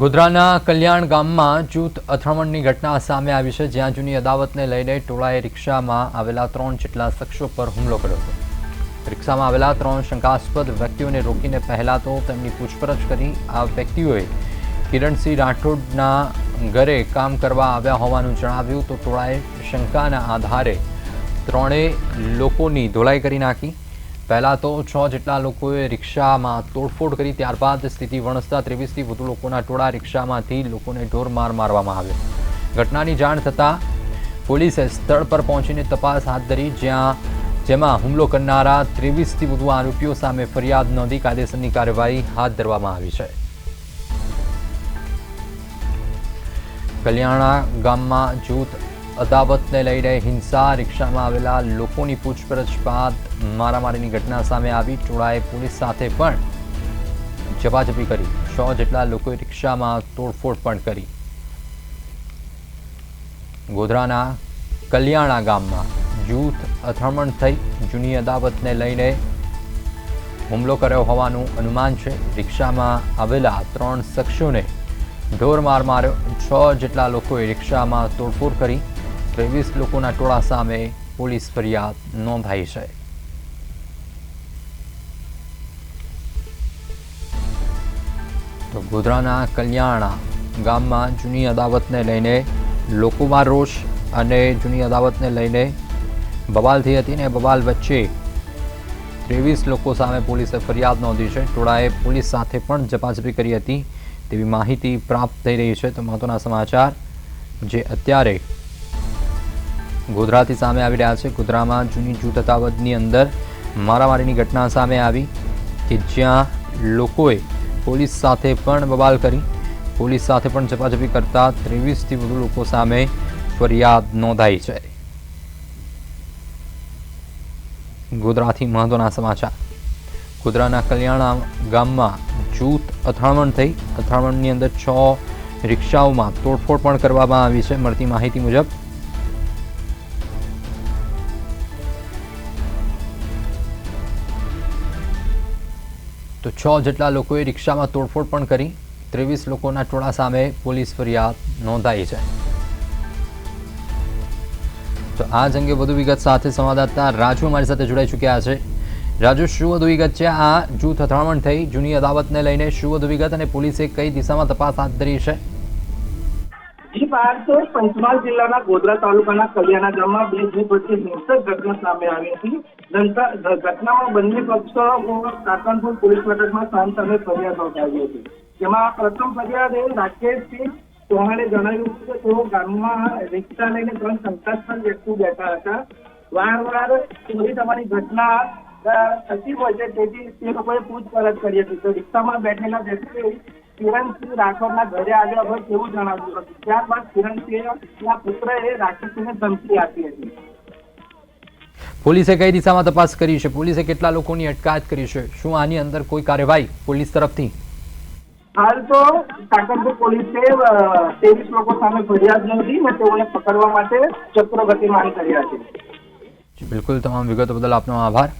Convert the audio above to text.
ગોધરાના કલ્યાણ ગામમાં જૂથ અથડામણની ઘટના સામે આવી છે, જ્યાં જૂની અદાવતને લઈને ટોળાએ રિક્ષામાં આવેલા ત્રણ જેટલા શખ્સો પર હુમલો કર્યો હતો. રિક્ષામાં આવેલા ત્રણ શંકાસ્પદ વ્યક્તિઓને રોકીને પહેલા તો તેમની પૂછપરછ કરી. આ વ્યક્તિઓએ કિરણસિંહ રાઠોડના ઘરે કામ કરવા આવ્યા હોવાનું જણાવ્યું, તો ટોળાએ શંકાના આધારે ત્રણેય લોકોની ધોલાઈ કરી નાખી. પહેલાં તો છ જેટલા લોકોએ રિક્ષામાં તોડફોડ કરી, ત્યારબાદ સ્થિતિ વણસતા ત્રેવીસથી વધુ લોકોના ટોળા રિક્ષામાંથી લોકોને ઢોરમાર મારવામાં આવ્યો. ઘટનાની જાણ થતાં પોલીસે સ્થળ પર પહોંચીને તપાસ હાથ ધરી, જ્યાં જેમાં હુમલો કરનારા ત્રેવીસથી વધુ આરોપીઓ સામે ફરિયાદ નોંધી કાયદેસરની કાર્યવાહી હાથ ધરવામાં આવી છે. કલ્યાણા ગામમાં જૂથ અદાવતને લઈને હિંસા, રિક્ષામાં આવેલા લોકોની પૂછપરછ બાદ મારામારીની ઘટના સામે આવી. ટોળાએ પોલીસ સાથે પણ ઝપાઝપી કરી. છ જેટલા લોકોએ રિક્ષામાં તોડફોડ પણ કરી. ગોધરાના કલ્યાણા ગામમાં જૂથ અથડામણ થઈ. જૂની અદાવતને લઈને હુમલો કર્યો હોવાનું અનુમાન છે. રિક્ષામાં આવેલા ત્રણ શખ્સોને ઢોર માર માર્યો. છ જેટલા લોકોએ રિક્ષામાં તોડફોડ કરી. ત્રેવીસ લોકોના ટોળા સામે પોલીસ ફરિયાદ નોંધાઈ છે. તો ગોધરાના કલ્યાણા ગામમાં જૂની અદાવતને લઈને લોકોમાં રોષ અને જૂની અદાવતને લઈને બબાલ થઈ હતી ને બવાલ વચ્ચે ત્રેવીસ લોકો સામે પોલીસે ફરિયાદ નોંધી છે. ટોળાએ પોલીસ સાથે પણ જપાજપી કરી હતી તેવી માહિતી પ્રાપ્ત થઈ રહી છે. તો મહત્વના સમાચાર, જે અત્યારે ગોધરાથી સામે આવી રહ્યા છે. ગોધરામાં જૂની જૂથ અદાવતની અંદર મારામારીની ઘટના સામે આવી કે જ્યાં લોકોએ પોલીસ સાથે પણ બવાલ કરી, પોલીસ સાથે પણ ઝપાઝપી કરતા ત્રેવીસથી વધુ લોકો સામે ફરિયાદ નોંધાઈ છે. ગોધરાથી મહત્વના સમાચાર. ગોધરાના કલ્યાણા ગામમાં જૂથ અથડામણ થઈ. અથડામણની અંદર છ રિક્ષાઓમાં તોડફોડ પણ કરવામાં આવી છે. મળતી માહિતી મુજબ તો છ જેટલા લોકોએ રિક્ષામાં તોડફોડ પણ કરી, ત્રેવીસ લોકોના ટોળા સામે પોલીસ ફરિયાદ નોંધાઈ છે. તો આ જ અંગે વધુ વિગત સાથે સંવાદદાતા રાજુ અમારી સાથે જોડાઈ ચૂક્યા છે. રાજુ, શું વધુ વિગત છે? આ જૂથ અથડામણ થઈ, જૂની અદાવતને લઈને શું વધુ વિગત અને પોલીસે કઈ દિશામાં તપાસ હાથ ધરી છે? જી પંચમહાલ જિલ્લાના ગોધરા તાલુકાના કલ્યાણા ગામમાં બે જૂથ વચ્ચે હિંસક ઘટના સામે આવી હતી. ઘટનામાં બંને પક્ષો કાકણપુર પોલીસ મથકમાં સામસામે ફરિયાદ નોંધાવી હતી. જેમાં પ્રથમ ફરિયાદ એ રાકેશસિંહ ચૌહાણે જણાવ્યું કે તેઓ ગામમાં રિક્ષા લઈને ત્રણ શંકાસ્પદ વ્યક્તિ બેઠા હતા. વારંવાર ચોરી થવાની ઘટના થતી હોય છે, તેથી તે લોકોએ પૂછપરછ કરી હતી. તો રિક્ષામાં બેઠેલા વ્યક્તિએ કિરણસિંહ રાઠોડના ઘરે આવ્યા હોય તેવું જણાવ્યું હતું. ત્યારબાદ કિરણસિંહના પુત્રએ રાકેશસિંહને ધમકી આપી હતી. પોલીસે કઈ દિશામાં તપાસ કરી છે? પોલીસે કેટલા લોકોની અટકાયત કરી છે? શું આની અંદર કોઈ કાર્યવાહી પોલીસ તરફથી? હાલ તો કાકરપુર પોલીસે ત્રેવીસ લોકો સામે ફરિયાદ નોંધી અને તેઓને પકડવા માટે ચક્રો ગતિમાન કર્યા છે. બિલકુલ. તમામ વિગતો બદલ આપનો આભાર.